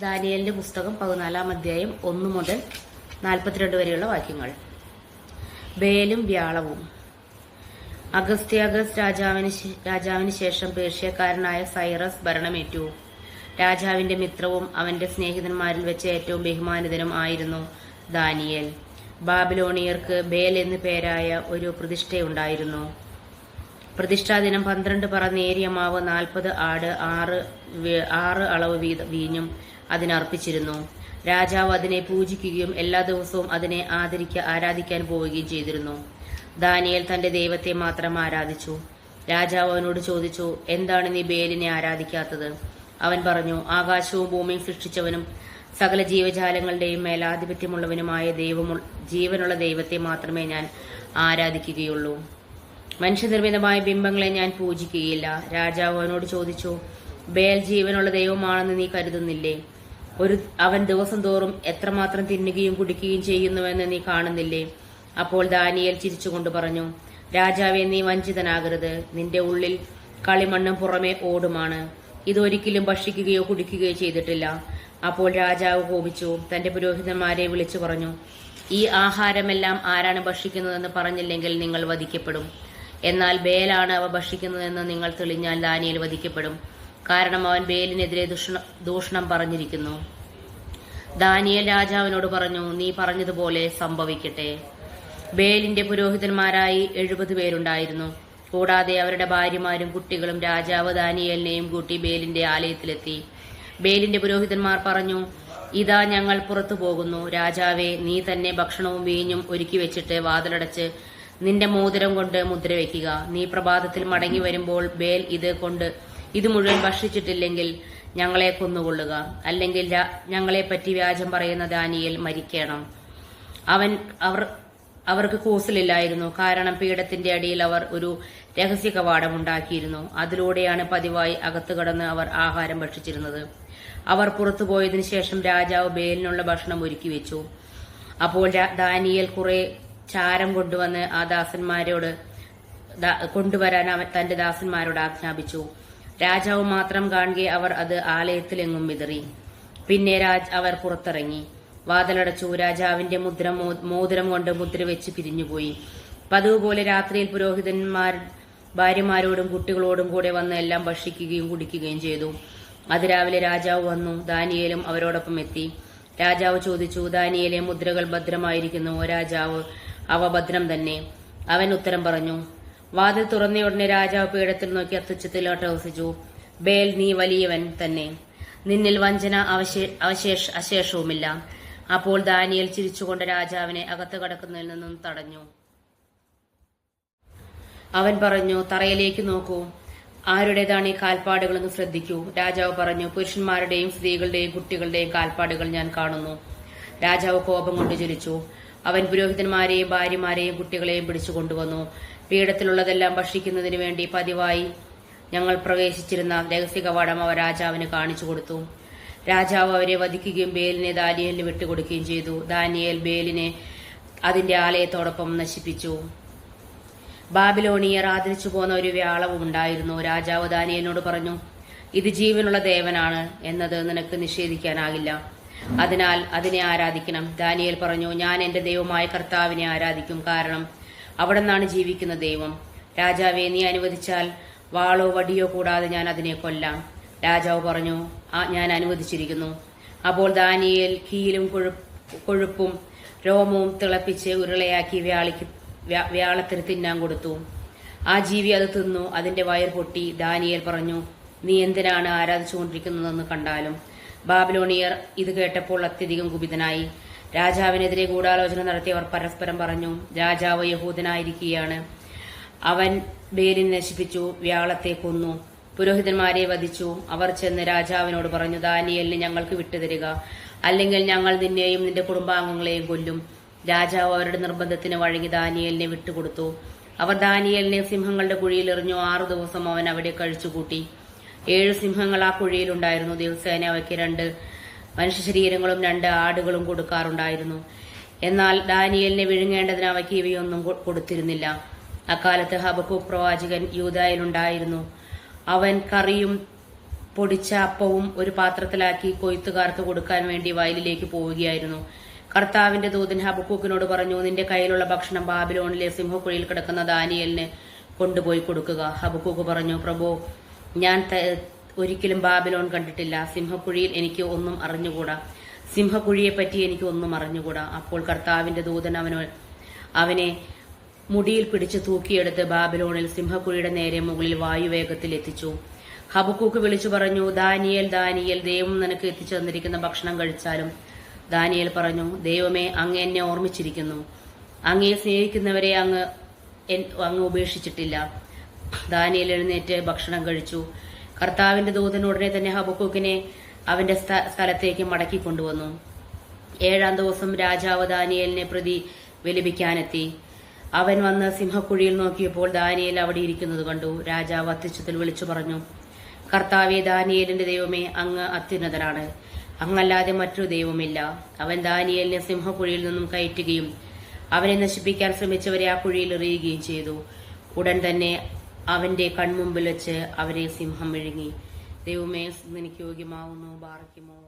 ദാനിയലിന്റെ പുസ്തകം പതിനാലാം അധ്യായം ഒന്ന് മുതൽ നാൽപ്പത്തിരണ്ട് വരെയുള്ള വാക്യങ്ങൾ. ബേലും വ്യാളവും. അഗസ്ത്യാഗസ് രാജാവിന് രാജാവിന് ശേഷം പേർഷ്യക്കാരനായ സൈറസ് ഭരണമേറ്റു. രാജാവിന്റെ മിത്രവും അവന്റെ സ്നേഹിതന്മാരിൽ വെച്ച് ഏറ്റവും ബഹുമാനിതനും ആയിരുന്നു ദാനിയേൽ. ബാബിലോണിയർക്ക് ബേൽ എന്നു പേരായ ഒരു പ്രതിഷ്ഠയുണ്ടായിരുന്നു. പ്രതിഷ്ഠാദിനം പന്ത്രണ്ട് പറ നേരിയ മാവ് നാൽപ്പത് ആട് ആറ് ആറ് അളവ് വീഞ്ഞും അതിനർപ്പിച്ചിരുന്നു രാജാവ് അതിനെ പൂജിക്കുകയും എല്ലാ ദിവസവും അതിനെ ആദരിക്ക ആരാധിക്കാൻ പോവുകയും ചെയ്തിരുന്നു. ദാനിയൽ തന്റെ ദൈവത്തെ മാത്രം ആരാധിച്ചു. രാജാവ് അവനോട് ചോദിച്ചു എന്താണ് നീ ബേലിനെ ആരാധിക്കാത്തത്? അവൻ പറഞ്ഞു ആകാശവും ഭൂമിയും സൃഷ്ടിച്ചവനും സകല ജീവജാലങ്ങളുടെയും മേലാധിപത്യമുള്ളവനുമായ ദൈവമു ജീവനുള്ള ദൈവത്തെ മാത്രമേ ഞാൻ ആരാധിക്കുകയുള്ളൂ. മനുഷ്യനിർമ്മിതമായ ബിംബങ്ങളെ ഞാൻ പൂജിക്കുകയില്ല. രാജാവ് അവനോട് ചോദിച്ചു ബേൽ ജീവനുള്ള ദൈവമാണെന്ന് നീ കരുതുന്നില്ലേ? ഒരു അവൻ ദിവസം തോറും എത്രമാത്രം തിന്നുകയും കുടിക്കുകയും ചെയ്യുന്നുവെന്ന് നീ കാണുന്നില്ലേ? അപ്പോൾ ദാനിയൽ ചിരിച്ചുകൊണ്ട് പറഞ്ഞു രാജാവെ നീ വഞ്ചിതനാകരുത്. നിന്റെ ഉള്ളിൽ കളിമണ്ണും പുറമെ ഓടുമാണ്. ഇതൊരിക്കലും ഭക്ഷിക്കുകയോ കുടിക്കുകയോ ചെയ്തിട്ടില്ല. അപ്പോൾ രാജാവ് കോപിച്ചു. തന്റെ പുരോഹിതന്മാരെ വിളിച്ചു പറഞ്ഞു ഈ ആഹാരമെല്ലാം ആരാണ് ഭക്ഷിക്കുന്നതെന്ന് പറഞ്ഞില്ലെങ്കിൽ നിങ്ങൾ വധിക്കപ്പെടും. എന്നാൽ ബേലാണ് അവ ഭക്ഷിക്കുന്നതെന്ന് നിങ്ങൾ തെളിഞ്ഞാൽ ദാനിയൽ വധിക്കപ്പെടും. കാരണം അവൻ ബേലിനെതിരെ ദുഷണ- ദൂഷണം പറഞ്ഞിരിക്കുന്നു. ദാനിയൽ രാജാവിനോട് പറഞ്ഞു നീ പറഞ്ഞതുപോലെ സംഭവിക്കട്ടെ. ബേലിന്റെ പുരോഹിതന്മാരായി എഴുപത് പേരുണ്ടായിരുന്നു. കൂടാതെ അവരുടെ ഭാര്യമാരും കുട്ടികളും രാജാവ് ദാനിയലിനെയും കൂട്ടി ബേലിന്റെ ആലയത്തിലെത്തി. ബേലിന്റെ പുരോഹിതന്മാർ പറഞ്ഞു ഇതാ ഞങ്ങൾ പുറത്തു പോകുന്നു. രാജാവെ നീ തന്നെ ഭക്ഷണവും വീഞ്ഞും ഒരുക്കി വെച്ചിട്ട് വാതിലടച്ച് നിന്റെ മോതിരം കൊണ്ട് മുദ്ര വയ്ക്കുക നീ പ്രഭാതത്തിൽ മടങ്ങി വരുമ്പോൾ ബേൽ ഇത് കൊണ്ട് ഇത് മുഴുവൻ ഭക്ഷിച്ചിട്ടില്ലെങ്കിൽ ഞങ്ങളെ കൊന്നുകൊള്ളുക. അല്ലെങ്കിൽ ഞങ്ങളെ ഞങ്ങളെപ്പറ്റി വ്യാജം പറയുന്ന ദാനിയേൽ മരിക്കണം. അവൻ അവർ അവർക്ക് കൂസലില്ലായിരുന്നു. കാരണം പീഠത്തിന്റെ അടിയിൽ അവർ ഒരു രഹസ്യ കവാടം ഉണ്ടാക്കിയിരുന്നു. അതിലൂടെയാണ് പതിവായി അകത്തു കടന്ന് അവർ ആഹാരം ഭക്ഷിച്ചിരുന്നത്. അവർ പുറത്തു പോയതിനു ശേഷം രാജാവ് ബേലിനുള്ള ഭക്ഷണം ഒരുക്കി വെച്ചു. അപ്പോൾ ദാനിയേൽ കുറെ ചാരം കൊണ്ടുവന്ന് ആ ദാസന്മാരോട് കൊണ്ടുവരാൻ അവൻ തന്റെ ദാസന്മാരോട് ആജ്ഞാപിച്ചു. രാജാവ് മാത്രം കാണുകെ അവർ അത് ആലയത്തിലെങ്ങും വിതറി. പിന്നെ രാജ് അവർ പുറത്തിറങ്ങി. വാതിലടച്ചു രാജാവിന്റെ മുദ്ര മോതിരം കൊണ്ട് മുദ്ര വെച്ച് പിരിഞ്ഞുപോയി. പതിവ് പോലെ രാത്രിയിൽ പുരോഹിതന്മാർ ഭാര്യമാരോടും കുട്ടികളോടും കൂടെ വന്ന് എല്ലാം ഭക്ഷിക്കുകയും കുടിക്കുകയും ചെയ്തു. അതിരാവിലെ രാജാവ് വന്നു. ദാനിയേലും അവരോടൊപ്പം എത്തി. രാജാവ് ചോദിച്ചു ദാനിയേലെ മുദ്രകൾ ഭദ്രമായിരിക്കുന്നു. രാജാവ് അവ ഭദ്രം തന്നെ. അവൻ ഉത്തരം പറഞ്ഞു വാതിൽ തുറന്ന ഉടനെ രാജാവ് പീഠത്തിൽ നോക്കി അത്യുച്ചത്തിൽ ഹസിച്ചു ബേൽ നീ വലിയവൻ തന്നെ. നിന്നിൽ വഞ്ചന അവശേ- അവശേഷ അശേഷവുമില്ല. അപ്പോൾ ദാനിയൽ ചിരിച്ചുകൊണ്ട് രാജാവിനെ അകത്ത് കടക്കുന്നതിൽ നിന്നും തടഞ്ഞു. അവൻ പറഞ്ഞു തറയിലേക്ക് നോക്കൂ. ആരുടേതാണ് ഈ കാൽപ്പാടുകളെന്ന് ശ്രദ്ധിക്കൂ. രാജാവ് പറഞ്ഞു പുരുഷന്മാരുടെയും സ്ത്രീകളുടെയും കുട്ടികളുടെയും കാൽപ്പാടുകൾ ഞാൻ കാണുന്നു. രാജാവ് കോപം കൊണ്ട് ജ്വലിച്ചു. അവൻ പുരോഹിതന്മാരെയും ഭാര്യമാരെയും കുട്ടികളെയും പിടിച്ചു കൊണ്ടുവന്നു. പീഠത്തിലുള്ളതെല്ലാം ഭക്ഷിക്കുന്നതിന് വേണ്ടി പതിവായി ഞങ്ങൾ പ്രവേശിച്ചിരുന്ന രഹസ്യ കവാടം അവ രാജാവിന് കാണിച്ചു കൊടുത്തു. രാജാവ് അവരെ വധിക്കുകയും ബേലിനെ ദാനിയലിന് വിട്ടുകൊടുക്കുകയും ചെയ്തു. ദാനിയേൽ ബേലിനെ അതിന്റെ ആലയത്തോടൊപ്പം നശിപ്പിച്ചു. ബാബിലോണിയർ ആദരിച്ചു പോന്ന ഒരു വ്യാളവും ഉണ്ടായിരുന്നു. രാജാവ് ദാനിയലിനോട് പറഞ്ഞു ഇത് ജീവനുള്ള ദേവനാണ് എന്നത് നിനക്ക് നിഷേധിക്കാനാകില്ല. അതിനാൽ അതിനെ ആരാധിക്കണം. ദാനിയേൽ പറഞ്ഞു ഞാൻ എന്റെ ദൈവമായ കർത്താവിനെ ആരാധിക്കും. കാരണം അവിടെ നിന്നാണ് ജീവിക്കുന്ന ദൈവം. രാജാവെ നീ അനുവദിച്ചാൽ വാളോ വടിയോ കൂടാതെ ഞാൻ അതിനെ കൊല്ലാം. രാജാവ് പറഞ്ഞു ആ ഞാൻ അനുവദിച്ചിരിക്കുന്നു. അപ്പോൾ ദാനിയേൽ കീലും കൊഴുപ്പും രോമവും തിളപ്പിച്ച് ഉരുളയാക്കി വ്യാളിക്ക് വ്യാ- വ്യാളത്തിന് തിന്നാൻ കൊടുത്തു. ആ ജീവി അത് തിന്നു അതിന്റെ വയർ പൊട്ടി. ദാനിയേൽ പറഞ്ഞു നീ എന്തിനാണ് ആരാധിച്ചുകൊണ്ടിരിക്കുന്നതെന്ന് കണ്ടാലും? ബാബിലോണിയർ ഇത് കേട്ടപ്പോൾ അത്യധികം കുപിതനായി. രാജാവിനെതിരെ ഗൂഢാലോചന നടത്തിയവർ പരസ്പരം പറഞ്ഞു രാജാവ് യഹൂദനായിരിക്കുകയാണ് അവൻ ബേലിനെ നശിപ്പിച്ചു വ്യാളത്തെ കൊന്നു. പുരോഹിതന്മാരെ വധിച്ചു. അവർ ചെന്ന് രാജാവിനോട് പറഞ്ഞു ദാനിയലിന് ഞങ്ങൾക്ക് വിട്ടുതരിക. അല്ലെങ്കിൽ ഞങ്ങൾ നിന്നെയും നിന്റെ കുടുംബാംഗങ്ങളെയും കൊല്ലും. രാജാവ് അവരുടെ നിർബന്ധത്തിന് വഴങ്ങി ദാനിയലിനെ വിട്ടുകൊടുത്തു. അവർ ദാനിയലിനെ സിംഹങ്ങളുടെ കുഴിയിൽ എറിഞ്ഞു ആറു ദിവസം അവൻ അവിടെ കഴിച്ചുകൂട്ടി. ഏഴ് സിംഹങ്ങൾ ആ കുഴിയിലുണ്ടായിരുന്നു ദിവസേന അവയ്ക്ക് രണ്ട് മനുഷ്യ ശരീരങ്ങളും രണ്ട് ആടുകളും കൊടുക്കാറുണ്ടായിരുന്നു. എന്നാൽ ഡാനിയലിനെ വിഴുങ്ങേണ്ടതിന് അവയ്ക്ക് ഇവയൊന്നും കൊടുത്തിരുന്നില്ല. അക്കാലത്ത് ഹബക്കു പ്രവാചകൻ യൂതായിലുണ്ടായിരുന്നു അവൻ കറിയും പൊടിച്ച അപ്പവും ഒരു പാത്രത്തിലാക്കി കൊയ്ത്തുകാർക്ക് കൊടുക്കാൻ വേണ്ടി വയലിലേക്ക് പോവുകയായിരുന്നു. കർത്താവിന്റെ ദൂതൻ ഹബക്കൂക്കിനോട് പറഞ്ഞു നിന്റെ കയ്യിലുള്ള ഭക്ഷണം ബാബിലോണിലെ സിംഹക്കുഴിയിൽ കിടക്കുന്ന ദാനിയലിന് കൊണ്ടുപോയി കൊടുക്കുക. ഹബക്കൂക്ക് പറഞ്ഞു പ്രഭു ഞാൻ ഒരിക്കലും ബാബിലോൺ കണ്ടിട്ടില്ല. സിംഹക്കുഴിയിൽ എനിക്ക് ഒന്നും അറിഞ്ഞുകൂടാ. സിംഹക്കുഴിയെ പറ്റി എനിക്ക് ഒന്നും അറിഞ്ഞുകൂടാ. അപ്പോൾ കർത്താവിന്റെ ദൂതൻ അവനോ അവനെ മുടിയിൽ പിടിച്ച് തൂക്കിയെടുത്ത് ബാബിലോണിൽ സിംഹക്കുഴിയുടെ നേരെ മുകളിൽ വായുവേഗത്തിൽ എത്തിച്ചു. ഹബക്കൂക്ക് വിളിച്ചു പറഞ്ഞു ദാനിയേൽ ദാനിയേൽ ദൈവം നിനക്ക് എത്തിച്ചു തന്നിരിക്കുന്ന ഭക്ഷണം കഴിച്ചാലും. ദാനിയേൽ പറഞ്ഞു ദൈവമേ അങ്ങ് എന്നെ ഓർമ്മിച്ചിരിക്കുന്നു. അങ്ങയെ സ്നേഹിക്കുന്നവരെ അങ്ങ് അങ്ങ് ഉപേക്ഷിച്ചിട്ടില്ല. ദാനിയേൽ എഴുന്നേറ്റ് ഭക്ഷണം കഴിച്ചു. കർത്താവിന്റെ ദൂതൻ ഉടനെ തന്നെ ഹബക്കൂക്കിനെ അവന്റെ സ്ഥ- സ്ഥലത്തേക്ക് മടക്കി കൊണ്ടുവന്നു. ഏഴാം ദിവസം രാജാവ് ദാനിയലിനെ പ്രതി വിലപിക്കാനെത്തി. അവൻ വന്ന് സിംഹക്കുഴിയിൽ നോക്കിയപ്പോൾ ദാനിയേൽ അവിടെ ഇരിക്കുന്നത് കണ്ടു. രാജാവ് അത്യുച്ചത്തിൽ വിളിച്ചു പറഞ്ഞു കർത്താവെ ദാനിയേലിന്റെ ദൈവമേ അങ്ങ് അത്യുന്നതനാണ്. അങ്ങല്ലാതെ മറ്റൊരു ദൈവമില്ല. അവൻ ദാനിയേലിനെ സിംഹക്കുഴിയിൽ നിന്നും കയറ്റുകയും അവനെ നശിപ്പിക്കാൻ ശ്രമിച്ചവരെ ആ കുഴിയിൽ എറിയുകയും ചെയ്തു. ഉടൻ തന്നെ അവന്റെ കൺമുമ്പിൽ വെച്ച് അവരെ സിംഹം വിഴുങ്ങി ദൈവമേ എനിക്ക് യോഗ്യമാവുന്നു ബാറയ്ക്കുമോ?